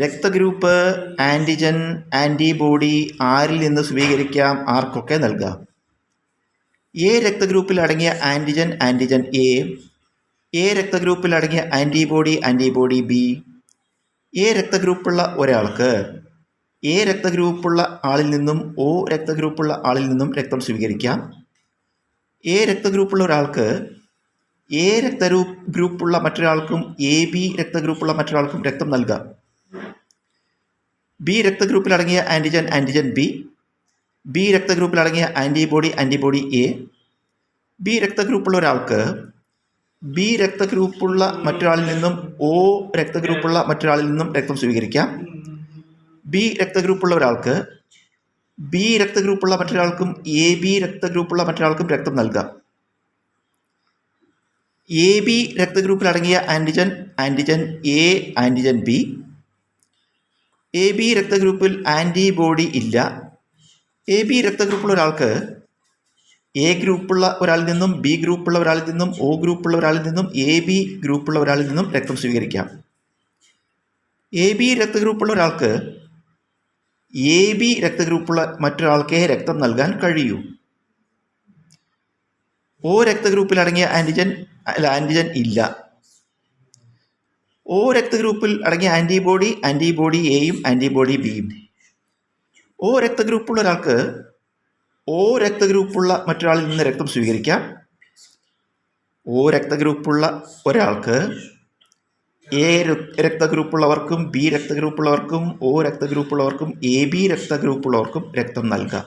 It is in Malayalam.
രക്തഗ്രൂപ്പ് ആന്റിജൻ ആന്റിബോഡി ആരിൽ നിന്ന് സ്വീകരിക്കാം ആർക്കൊക്കെ നൽകാം? എ രക്തഗ്രൂപ്പിൽ അടങ്ങിയ ആന്റിജൻ ആന്റിജൻ എ. എ രക്തഗ്രൂപ്പിൽ അടങ്ങിയ ആന്റിബോഡി ആന്റിബോഡി ബി. എ രക്തഗ്രൂപ്പുള്ള ഒരാൾക്ക് എ രക്തഗ്രൂപ്പുള്ള ആളിൽ നിന്നും ഒ രക്തഗ്രൂപ്പുള്ള ആളിൽ നിന്നും രക്തം സ്വീകരിക്കാം. എ രക്തഗ്രൂപ്പുള്ള ഒരാൾക്ക് എ രക്തഗ്രൂപ്പുള്ള ഗ്രൂപ്പുള്ള മറ്റൊരാൾക്കും എ ബി രക്തഗ്രൂപ്പുള്ള മറ്റൊരാൾക്കും രക്തം നൽകാം. ബി രക്തഗ്രൂപ്പിൽ അടങ്ങിയ ആന്റിജൻ ആന്റിജൻ ബി ബി രക്തഗ്രൂപ്പിൽ അടങ്ങിയ ആന്റിബോഡി ആന്റിബോഡി എ ബി രക്തഗ്രൂപ്പുള്ള ഒരാൾക്ക് ബി രക്തഗ്രൂപ്പുള്ള മറ്റൊരാളിൽ നിന്നും ഒ രക്തഗ്രൂപ്പുള്ള മറ്റൊരാളിൽ നിന്നും രക്തം സ്വീകരിക്കാം. ബി രക്തഗ്രൂപ്പുള്ള ഒരാൾക്ക് ബി രക്തഗ്രൂപ്പുള്ള മറ്റൊരാൾക്കും എ ബി രക്തഗ്രൂപ്പുള്ള മറ്റൊരാൾക്കും രക്തം നൽകാം. എ ബി രക്തഗ്രൂപ്പിൽ അടങ്ങിയ antigen antigen A antigen B A B രക്തഗ്രൂപ്പിൽ antibody ഇല്ല. എ ബി രക്തഗ്രൂപ്പുള്ള ഒരാൾക്ക് എ ഗ്രൂപ്പുള്ള ഒരാളിൽ നിന്നും ബി ഗ്രൂപ്പുള്ള ഒരാളിൽ നിന്നും ഒ ഗ്രൂപ്പുള്ള ഒരാളിൽ നിന്നും എ ബി ഗ്രൂപ്പുള്ള ഒരാളിൽ നിന്നും രക്തം സ്വീകരിക്കാം. എ ബി രക്തഗ്രൂപ്പുള്ള ഒരാൾക്ക് എ ബി രക്തഗ്രൂപ്പുള്ള മറ്റൊരാൾക്കേ രക്തം നൽകാൻ കഴിയൂ. ഒ രക്തഗ്രൂപ്പിൽ അടങ്ങിയ ആന്റിജൻ അല്ല ആന്റിജൻ ഇല്ല. ഒ രക്തഗ്രൂപ്പിൽ അടങ്ങിയ ആന്റിബോഡി ആന്റിബോഡി എയും ആന്റിബോഡി ബിയും ഓ രക്തഗ്രൂപ്പുള്ള ഒരാൾക്ക് ഓ രക്തഗ്രൂപ്പുള്ള മറ്റൊരാളിൽ നിന്ന് രക്തം സ്വീകരിക്കാം. ഓ രക്തഗ്രൂപ്പുള്ള ഒരാൾക്ക് എ രക്തഗ്രൂപ്പുള്ളവർക്കും ബി രക്തഗ്രൂപ്പുള്ളവർക്കും ഒ രക്തഗ്രൂപ്പുള്ളവർക്കും എ ബി രക്തഗ്രൂപ്പുള്ളവർക്കും രക്തം നൽകാം.